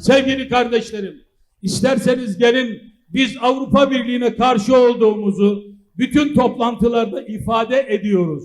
Sevgili kardeşlerim, isterseniz gelin biz Avrupa Birliği'ne karşı olduğumuzu bütün toplantılarda ifade ediyoruz.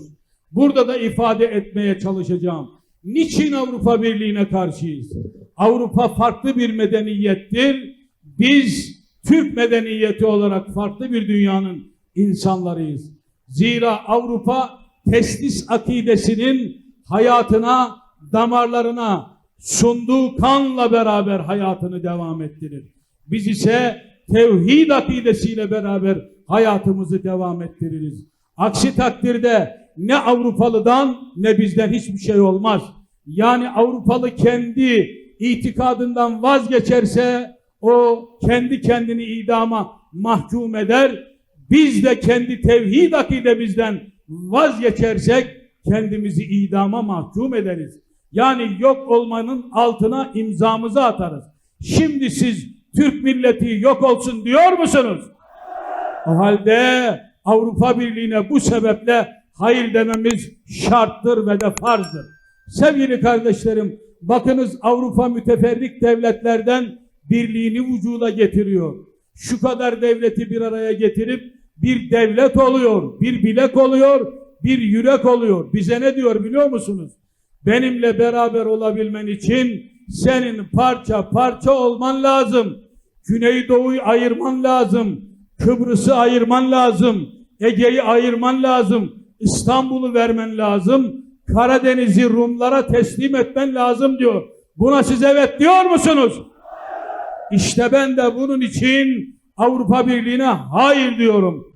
Burada da ifade etmeye çalışacağım. Niçin Avrupa Birliği'ne karşıyız? Avrupa farklı bir medeniyettir. Biz Türk medeniyeti olarak farklı bir dünyanın insanlarıyız. Zira Avrupa teslis akidesinin hayatına, damarlarına sunduğu kanla beraber hayatını devam ettirir. Biz ise tevhid akidesiyle beraber hayatımızı devam ettiririz. Aksi takdirde ne Avrupalıdan ne bizden hiçbir şey olmaz. Yani Avrupalı kendi itikadından vazgeçerse o kendi kendini idama mahkum eder. Biz de kendi tevhid akidemizden vazgeçersek kendimizi idama mahkum ederiz. Yani yok olmanın altına imzamızı atarız. Şimdi siz Türk milleti yok olsun diyor musunuz? O halde Avrupa Birliği'ne bu sebeple hayır dememiz şarttır ve de farzdır. Sevgili kardeşlerim, bakınız Avrupa müteferrik devletlerden birliğini vücuda getiriyor. Şu kadar devleti bir araya getirip bir devlet oluyor, bir bilek oluyor, bir yürek oluyor. Bize ne diyor biliyor musunuz? Benimle beraber olabilmen için senin parça parça olman lazım. Güneydoğu'yu ayırman lazım. Kıbrıs'ı ayırman lazım. Ege'yi ayırman lazım. İstanbul'u vermen lazım. Karadeniz'i Rumlara teslim etmen lazım diyor. Buna siz evet diyor musunuz? İşte ben de bunun için Avrupa Birliği'ne hayır diyorum.